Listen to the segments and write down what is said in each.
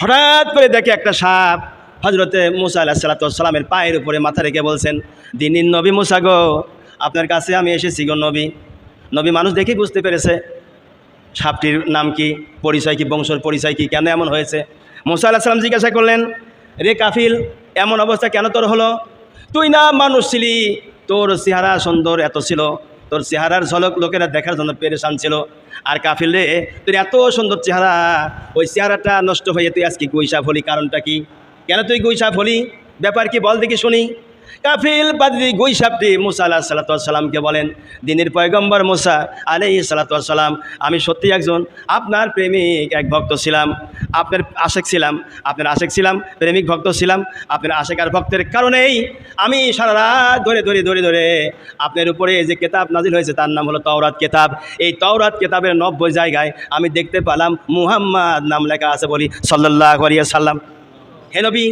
হঠাৎ করে দেখে একটা সাপ হজরতে মুসা আল্লাহ সাল্লাতামের পায়ের উপরে মাথা রেখে বলছেন দিনীর নবী মুসা গো, আপনার কাছে আমি এসেছি গো নবী। নবী মানুষ দেখেই বুঝতে পেরেছে। সাপটির নাম কি, পরিচয় কি, বংশর পরিচয় কি, কেন এমন হয়েছে? মুসা আল্লাহ সাল্লাম জিজ্ঞাসা করলেন, রে কাফিল, এমন অবস্থা কেন তোর হলো? তুই না মানুষ ছিলি, তোর চেহারা সুন্দর এত ছিল। তোর চেহারার ঝলক লোকেরা দেখার জন্য পেরেশান ছিল। আর কাফিলে তোর এত সুন্দর চেহারা, ওই চেহারাটা নষ্ট হয়ে তুই আজকে গুইসাপ হলি, কারণটা কি? কেন তুই গুইসাপ হলি? ব্যাপার কি বল দেখি শুনি। কাফিল বাদি গুইসাপটি মুসা আল্লাহ সাল্লাতামকে বলেন, দিনের পয়গম্বর মুসা আলাই সাল্লাতাম আমি সত্যি একজন, আপনার প্রেমিক এক ভক্ত ছিলাম, আপনার আশেক ছিলাম, আপনার আশেক ছিলাম, প্রেমিক ভক্ত ছিলাম, আপনার আশেক আর ভক্তের কারণেই আমি সারা রাত ধরে ধরে ধরে ধরে আপনার উপরে যে কেতাব নাজিল হয়েছে, তার নাম হলো তওরাত কেতাব। এই তওরাত কেতাবের নব্বই জায়গায় আমি দেখতে পেলাম মুহাম্মদ নাম লেখা আছে বলি সাল্লাহ সাল্লাম হে নবী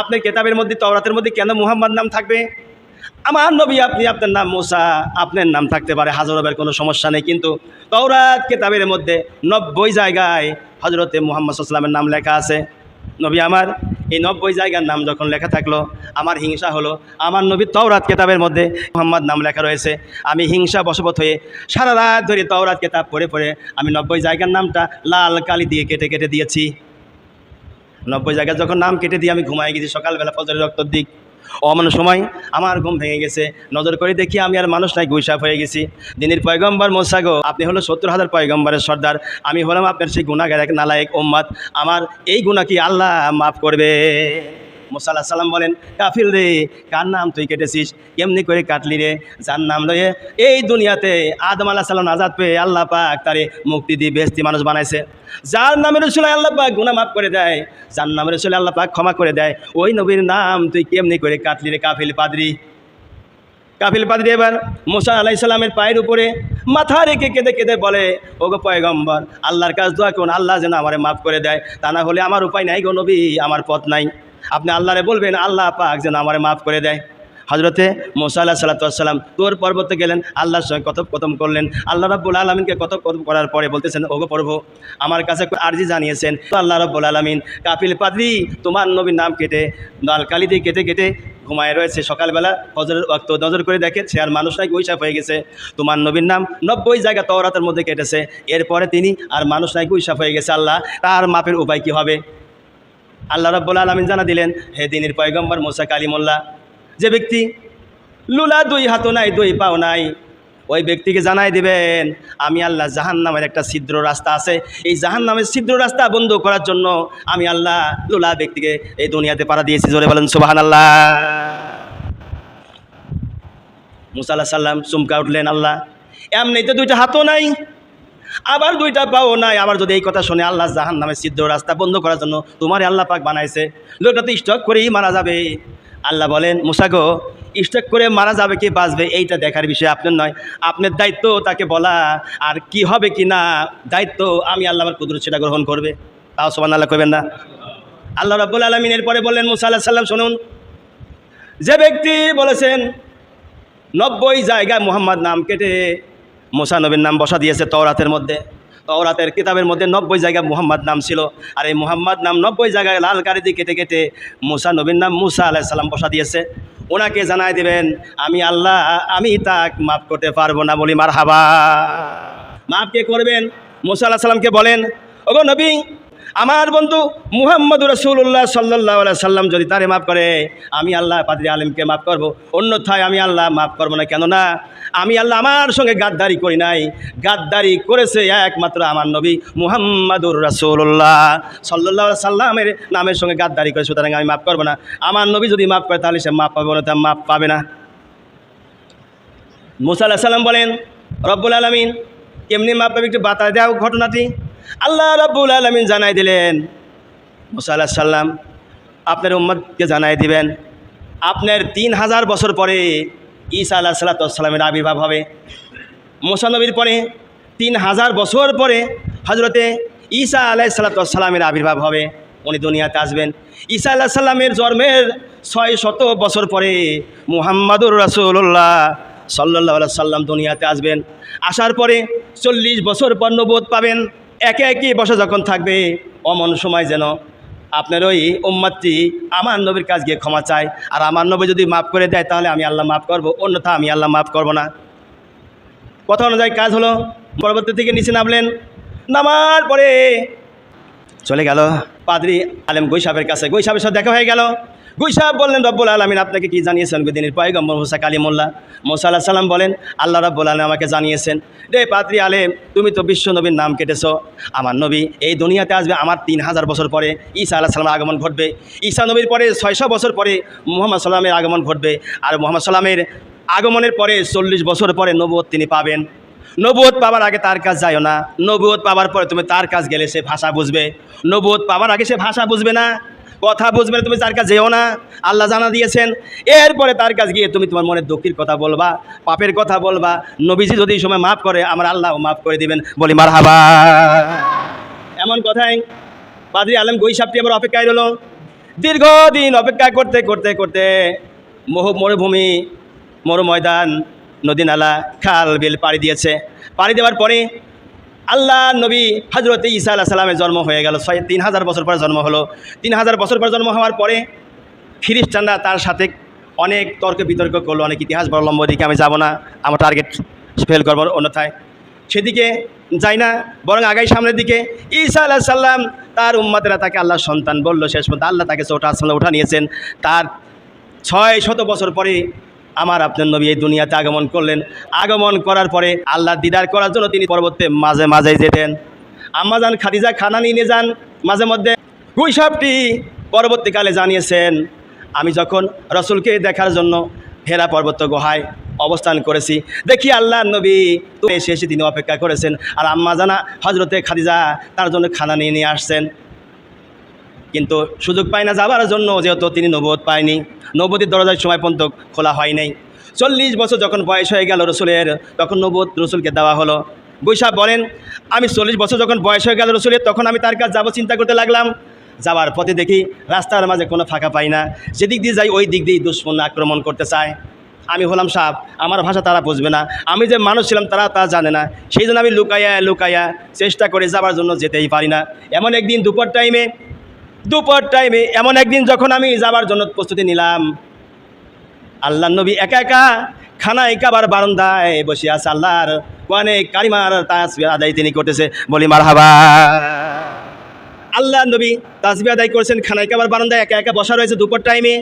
আপনার কেতাবের মধ্যে, তওরাতের মধ্যে কেন মুহাম্মদ নাম থাকবে? আমার নবী আপনি, আপনার নাম মোসা, আপনার নাম থাকতে পারে হাজরবের কোনো সমস্যা নেই। কিন্তু তওরাত কেতাবের মধ্যে নব্বই জায়গায় হজরতে মুহাম্মদ সাল্লামের নাম লেখা আছে। নবী আমার, এই নব্বই জায়গার নাম যখন লেখা থাকল, আমার হিংসা হলো, আমার নবী তওরাত কেতাবের মধ্যে মোহাম্মদ নাম লেখা রয়েছে। আমি হিংসা বশবত হয়ে সারা রাত ধরে তওরাত কেতাব পড়ে পড়ে আমি নব্বই জায়গার নামটা লাল কালি দিয়ে কেটে কেটে দিয়েছি। নব্বই জায়গায় যখন নাম কেটে দিয়ে আমি ঘুমাই গেছি, সকালবেলা ফজরের রক্তর দিক অমন সময় আমার ঘুম ভেঙে গেছে। নজর করে দেখি আমি আর মানুষ নাই, গুইসাপ হয়ে গেছি। দিনের পয়গম্বর মোসাগো আপনি হলো সত্তর হাজার পয়গম্বরের সর্দার। আমি হলাম আপনার সেই গুণাগার এক নালায়ক ওম্মাদ আমার এই গুণা কি আল্লাহ মাফ করবে? মোসাল্লাহ সাল্লাম বলেন কাফিল রে, কার নাম তুই কেটেছিস? এমনি করে কাটলি রে? যার নাম লয়ে এই দুনিয়াতে আদম আল্লাহ সাল্লাম আজাদ পেয়ে আল্লাহ পাক তারে মুক্তি দিয়ে বেস্তি মানুষ বানাইছে। যার নামের রসুল আল্লাহ পাক গুণা মাফ করে দেয়, যার নামের রসুল আল্লাহ পাক ক্ষমা করে দেয়, ওই নবীর নাম তুই কেমনি করে কাটলি রে কাফিল পাদরি? কাফিল পাদ্রি এবার মোসা আলাই সাল্লামের পায়ের উপরে মাথা রেখে কেঁদে কেঁদে বলে, ওগো পয়গম্বর, আল্লাহর কাজ দোয়া কোন আল্লাহ যেন আমারে মাফ করে দেয়। তা না হলে আমার উপায় নাই গো নবী, আমার পথ নাই। আপনি আল্লাহরে বলবেন, আল্লাহ পাক যেন আমারে মাফ করে দেয়। হজরতে মোসা আল্লাহ সাল্লাতাম তোর পর্বতে গেলেন, আল্লাহর সঙ্গে কত কথোপকথন করলেন। আল্লাহ রাব্বুল আলমিনকে কথোপকথন করার পরে বলতেছেন, ওগো প্রভু, আমার কাছে আর্জি জানিয়েছেন। আল্লাহ রব্বুল আলমিন কাপিল পাদ্রি, তোমার নবীর নাম কেটে লাল কালি দিয়ে কেটে কেটে ঘুমায় রয়েছে। সকালবেলা হজরের অক্ত নজর করে দেখে সে আর মানুষ নাই গুইসাপ হয়ে গেছে। তোমার নবীর নাম নব্বই জায়গা তওরাতের মধ্যে কেটেছে। এরপরে তিনি আর মানুষ নাই গুইসাপ হয়ে গেছে। আল্লাহ, তার মাপের উপায় কি হবে? আল্লাহ রব্বুল আলমিন জানা দিলেন, হে দিনের পয়গম্বর মোসা কালিমুল্লাহ, যে ব্যক্তি লুলা দুই হাতও নাই, দুই পাও নাই, ওই ব্যক্তিকে জানাই দিবেন, আমি আল্লাহ জাহান নামের একটা ছিদ্র রাস্তা আছে। এই জাহান নামের ছিদ্র রাস্তা বন্ধ করার জন্য আমি আল্লাহ লুলা ব্যক্তিকে এই দুনিয়াতে পাড়া দিয়েছি। জোরে বলেন সুবাহান আল্লাহ মুসা আল্লাহ সাল্লাম চুমকা উঠলেন, আল্লাহ, এমনিতে দুইটা হাতও নাই আবার দুইটা পাও নাই। আবার যদি এই কথা শুনে আল্লাহ জাহান নামে সিদ্ধ রাস্তা বন্ধ করার জন্য তোমার আল্লাহ পাক বানাইছে, লোকটা তো স্টক করেই মারা যাবে। আল্লাহ বলেন মুসাগো স্টক করে মারা যাবে কি বাঁচবে? এইটা দেখার বিষয় আপনার নয়। আপনার দায়িত্ব তাকে বলা, আর কি হবে কি না, দায়িত্ব আমি আল্লাহ আমার কুদরত সেটা গ্রহণ করবে। তাও সমান আল্লাহ করবেন না। আল্লাহ রাব্বুল আলমিনের পরে বললেন, মুসা আল্লাহ সাল্লাম শুনুন। যে ব্যক্তি বলেছেন, নব্বই জায়গায় মোহাম্মদ নাম কেটে মোসা নবীর নাম বসা দিয়েছে তওরাতের মধ্যে। তওরাতের কিতাবের মধ্যে নব্বই জায়গায় মুহাম্মদ নাম ছিল। আর এই মুহাম্মদ নাম নব্বই জায়গায় লাল গাড়ি দিয়ে কেটে কেটে মুসা নবীর নাম মুসা আলাহ সাল্লাম বসা দিয়েছে। ওনাকে জানাই দেবেন, আমি আল্লাহ, আমি তাক মাফ করতে পারব না। বলি মার হাবা মাফ কে করবেন? মুসা আল্লাহ সাল্লামকে বলেন, ওগো নবী আমার বন্ধু মুহাম্মদ রসুল্লাহ সাল্লাহ সাল্লাম যদি তারে মাফ করে, আমি আল্লাহ পাদ্রি আলিমকে মাফ করব। অন্যথায় আমি আল্লাহ মাফ করব না, কেননা আমি আল্লাহ আমার সঙ্গে গাদ্দারি করি নাই। গাদ্দারি করেছে একমাত্র আমার নবী মুহাম্মাদুর রাসুল্লাহ সাল্লাহ সাল্লামের নামের সঙ্গে গাদ্দারি করে, সুতরাং আমি মাফ করব না। আমার নবী যদি মাফ করে, তাহলে সে মাফ পাবে না, তা মাফ পাবে না। মুসা আল্লাহ সাল্লাম বলেন, রব্বুল আলমিন, কেমনি মাপ পাবে? একটু বাতা দাও ঘটনাটি। আল্লাহ রব্বুল আলমিন জানাই দিলেন। মুসা আল্লাহ সাল্লাম আপনার উম্মদকে জানাই দিবেন, আপনার তিন হাজার বছর পরে ঈসা আল্লাহ সাল্লাতামের আবির্ভাব হবে। মোসানবীর পরে তিন হাজার বছর পরে হজরতে ঈসা আলাহ সাল্লাতামের আবির্ভাব হবে, উনি দুনিয়াতে আসবেন। ঈসা আল্লাহ সাল্লামের জন্মের ছয় শত বছর পরে মুহাম্মাদুর রাসুল্লাহ সাল্লাহ সাল্লাম দুনিয়াতে আসবেন। আসার পরে চল্লিশ বছর পর নবোধ পাবেন। একে একই বছর যখন থাকবে, অমন সময় যেন আপনার ওই উম্মাতটি আমার নবীর কাজ গিয়ে ক্ষমা চায়। আর আমার নবী যদি মাফ করে দেয়, তাহলে আমি আল্লাহ মাফ করব, অন্যথা আমি আল্লাহ মাফ করব না। কথা অনুযায়ী কাজ হলো, পরবর্তী থেকে নিচে নামলেন। নামার পরে চলে গেল পাদ্রি আলেম গৈসাবের কাছে। গৈসাবের সাথে দেখা হয়ে গেল। গৈসাব বললেন, রব্বুল আলমিন আপনাকে কি জানিয়েছেন দিনের পয়গম্বর মুসা কালিমুল্লাহ মোসা আল্লাহ সাল্লাম বলেন, আল্লাহ রব্বুল আলম আমাকে জানিয়েছেন, রে পাদ্রি আলেম, তুমি তো বিশ্ব নবীর নাম কেটেছ। আমার নবী এই দুনিয়াতে আসবে, আমার তিন হাজার বছর পরে ঈসা আল্লাহ সাল্লামের আগমন ঘটবে। ঈসা নবীর পরে ছয়শো বছর পরে মোহাম্মদ সাল্লামের আগমন ঘটবে। আর মোহাম্মদ সাল্লামের আগমনের পরে চল্লিশ বছর পরে নবুয়ত তিনি পাবেন। নবুয়ত পাওয়ার আগে তার কাজ যাইও না। নবুয়ত পাওয়ার পরে তুমি তার কাজ গেলে সে ভাষা বুঝবে। নবুয়ত পাওয়ার আগে সে ভাষা বুঝবে না। কথা বুঝবে তুমি তার কাছে যেও না। আল্লাহ জানা দিয়েছেন। এরপরে তার কাজ গিয়ে তুমি তোমার মনের দুঃখের কথা বলবা, পাপের কথা বলবা। নবীজি যদি সময় মাফ করে, আমার আল্লাহ মাফ করে দিবেন। বলি মার হাবা এমন কথাই পাদ্রি আলম গৈসাবটি আমার অপেক্ষায় রইল। দীর্ঘদিন অপেক্ষা করতে করতে করতে মোহ মরুভূমি মরু ময়দান নদী নালা খাল, বিল পাড়ি দিয়েছে। পাড়ি দেওয়ার পরে আল্লাহ নবী হজরত ঈসা আল্লাহ সাল্লামের জন্ম হয়ে গেল। ছয়, তিন হাজার বছর পরে জন্ম হলো। তিন হাজার বছর পর জন্ম হওয়ার পরে খ্রিস্টানরা তার সাথে অনেক তর্ক বিতর্ক করল, অনেক ইতিহাস বললম্ব দিকে আমি যাব না, আমার টার্গেট ফেল করব অন্যথায়। সেদিকে যাই না, বরং আগাই সামনের দিকে, ঈসা আল্লাহ সাল্লাম তার উম্মাদেরা তাকে আল্লাহ সন্তান বলল। শেষ পর্যন্ত আল্লাহ তাকে চোটা আসলে উঠা নিয়েছেন। তার ছয় শত বছর পরে আমার আপনার নবী এই দুনিয়াতে আগমন করলেন। আগমন করার পরে আল্লাহ দিদার করার জন্য তিনি পরবর্তী মাঝে মাঝে যেতেন। আম্মা যান খাদিজা খানা নিয়ে যান, মাঝে মধ্যে গুইসাবটি পরবর্তীকালে জানিয়েছেন, আমি যখন রসুলকে দেখার জন্য হেরা পর্বত গুহায় অবস্থান করেছি, দেখি আল্লাহ নবী তো এসে এসে তিনি অপেক্ষা করেছেন। আর আম্মা জানা হজরতে খাদিজা তার জন্য খানা নিয়ে নিয়ে আসছেন। কিন্তু সুযোগ পায় না যাবার জন্য, যেহেতু তিনি নবদ পায়নি। নবদীর দরজার সময় পর্যন্ত খোলা হয় নাই। চল্লিশ বছর যখন বয়স হয়ে গেল রসুলের, তখন নবদ রসুলকে দেওয়া হলো। বৈশাখ বলেন, আমি চল্লিশ বছর যখন বয়স হয়ে গেল রসুলের, তখন আমি তার কাছে যাব, চিন্তা করতে লাগলাম। যাওয়ার পথে দেখি রাস্তার মাঝে কোনো ফাঁকা পাই না। যেদিক দিয়ে যাই, ওই দিক দিয়ে দুশ্মন আক্রমণ করতে চায়। আমি হলাম সাপ, আমার ভাষা তারা বুঝবে না। আমি যে মানুষ ছিলাম, তারা তা জানে না। সেই জন্য আমি লুকাইয়া লুকাইয়া চেষ্টা করে যাবার জন্য যেতেই পারি না। এমন একদিন দুপুর টাইমে দুপুর টাইমে এমন একদিন যখন আমি যাবার জন্য প্রস্তুতি নিলাম, আল্লাহ নবী একা একা খানায় কাবার বারান্দায় বসে আছে আল্লাহর কোয়ানে কারিমার তাসবি আদায় তিনি করতেছে। বলি মার হাবা আল্লাহ নবী তাসবি আদায় করেছেন খানায় কাবার বারান্দায়, একা একা বসা রয়েছে দুপুর টাইমে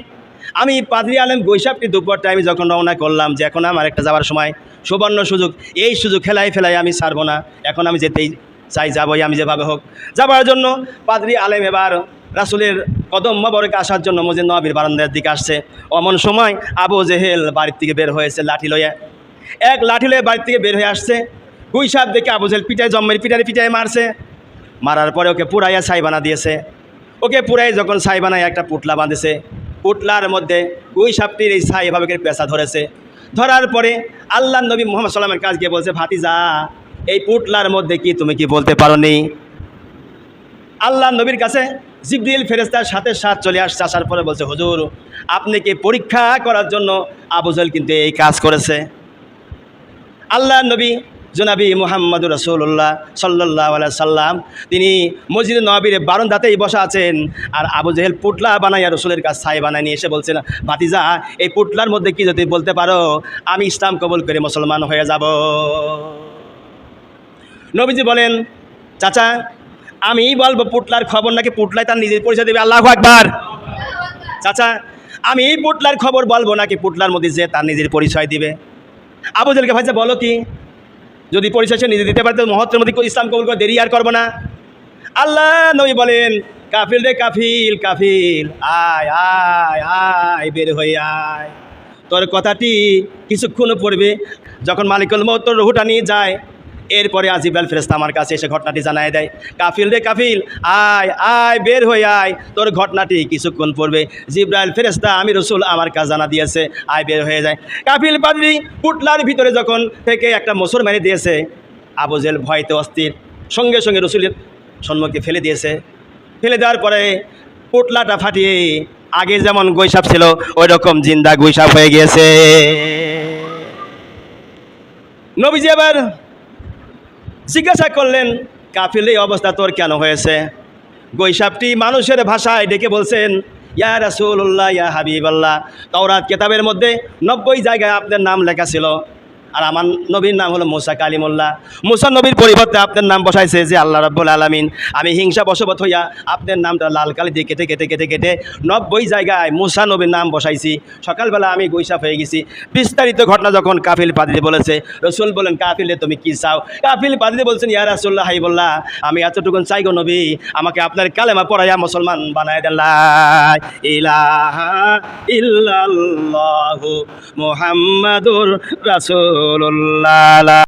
আমি পাদ্রি আলম গৈসাবটি দুপুর টাইমে যখন রওনা করলাম, যে এখন আমার একটা যাওয়ার সময়, সুবর্ণ সুযোগ, এই সুযোগ খেলাই ফেলাই আমি ছাড়বো না। এখন আমি যেতেই চাই, যাবই আমি যেভাবে হোক। যাবার জন্য পাদ্রি আলেম এবার রাসুলের কদম মবরকে আসার জন্য মজিদ নবীর বারান্দার দিকে আসছে। অমন সময় আবু জেহেল বাড়ির থেকে বের হয়েছে লাঠি লইয়া এক লাঠি লয়ে বাড়ির থেকে বের হয়ে আসছে। গুইসাব দেখে আবু জেহেল পিটায়, জম্মের পিটারে পিটায় মারছে। মারার পরে ওকে পুরাইয়া ছাই বানা দিয়েছে। ওকে পুরাই যখন ছাই বানায় একটা পুটলা বাঁধেছে, পুটলার মধ্যে ওই সাপটির এই ছাই এভাবে পেঁচা ধরেছে। ধরার পরে আল্লাহ নবী মোহাম্মদ সাল্লামের কাজ গিয়ে বলছে, ভাতিজা, এই পুটলার মধ্যে কি তুমি কি বলতে পারো নি আল্লাহ নবীর কাছে জিবরিল ফেরেস্তার সাথে সাথ চলে আসছে, আসার পরে বলছে, হুজুর, আপনি কি পরীক্ষা করার জন্য আবুজল কিন্তু এই কাজ করেছে? আল্লাহ নবী জনাবি মোহাম্মদ রসুল্লাহ সাল্লাহ সাল্লাম, তিনি মসজিদ নবীর বারন্দাতেই বসা আছেন আর আবু জেহেল পুটলা বানাইয়া রসুলের কাছে ছাই বানাই নিয়ে এসে বলছেন, ভাতিজা, এই পুটলার মধ্যে কি যদি বলতে পারো, আমি ইসলাম কবুল করে মুসলমান হয়ে যাব। নবীজি বলেন, চাচা আমি বলব, পুটলার খবর নাকি পুটলায় তার নিজের পরিচয় দেবে? আল্লাহ একবার চাচা আমি এই পুটলার খবর বলব নাকি পুটলার মধ্যে যে তার নিজের পরিচয় দিবে? আবু জেলকে ভাইসা বলো কি? যদি পরিচয় সে নিজে দিতে পারে তো মহত্বের মধ্যে ইসলাম কবুল করে দেরি আর করব না। আল্লাহ নবী বলেন, কাফিল রে কাফিল কাফিল, আয় আয় আয়, বের হয়ে আয়। তোর কথাটি কিছুক্ষণ পড়বে যখন মালিকুল মত রহুটা নিয়ে যায় এরপরে আজিবাল ফেরেস্তা আমার কাছে এসে ঘটনাটি জানায় দেয়। কাফিল রে কাফিল, আয় আয়, বের হয়ে আয়। তোর ঘটনাটি কিছুক্ষণ পড়বে জিব্রাইল ফেরেস্তা আমি রসুল আমার কাছে জানা দিয়েছে। আয়, বের হয়ে যায়। কাফিল পাদ্রি পুটলার ভিতরে যখন থেকে একটা মোসর মেরে দিয়েছে আবুজেল ভয়তে অস্থির। সঙ্গে সঙ্গে রসুলের সম্মুখে ফেলে দিয়েছে। ফেলে দেওয়ার পরে পুটলাটা ফাটিয়ে আগে যেমন গৈসাপ ছিল ওই রকম জিন্দা গৈসাপ হয়ে গিয়েছে। নবীজি আবার জিজ্ঞাসা করলেন, কাফিল, এই অবস্থা তোর কেন হয়েছে? গৈসাবটি মানুষের ভাষায় ডেকে বলছেন, ইয়া রাসুল্লাহ ইয়া হাবিবাল্লাহ। তাওরাত কেতাবের মধ্যে নব্বই জায়গায় আপনার নাম লেখা ছিল। আর আমার নবীর নাম হলো মুসা কালিমুল্লাহ। মুসা নবীর পরিবর্তে আপনার নাম বসাইছে যে আল্লাহ রাব্বুল আলামিন। আমি হিংসা বশবত হইয়া আপনার নামটা লাল কালি দিয়ে কেটে কেটে কেটে কেটে নব্বই জায়গায় মুসা নবীর নাম বসাইছি। সকালবেলা আমি গৈসাপ হয়ে গেছি। বিস্তারিত ঘটনা যখন কাফিল পাদিতে বলেছে, রসুল বলেন, কাফিলে তুমি কি চাও? কাফিল পাদিতে বলছেন, ইয়া রাসুল্লাহ হাই বললা, আমি এতটুকুন চাই গো নবী, আমাকে আপনার কালেমা পড়াইয়া মুসলমান বানায় দেন। লা ইলাহা মুহাম্মাদুর রাসূলুল্লাহ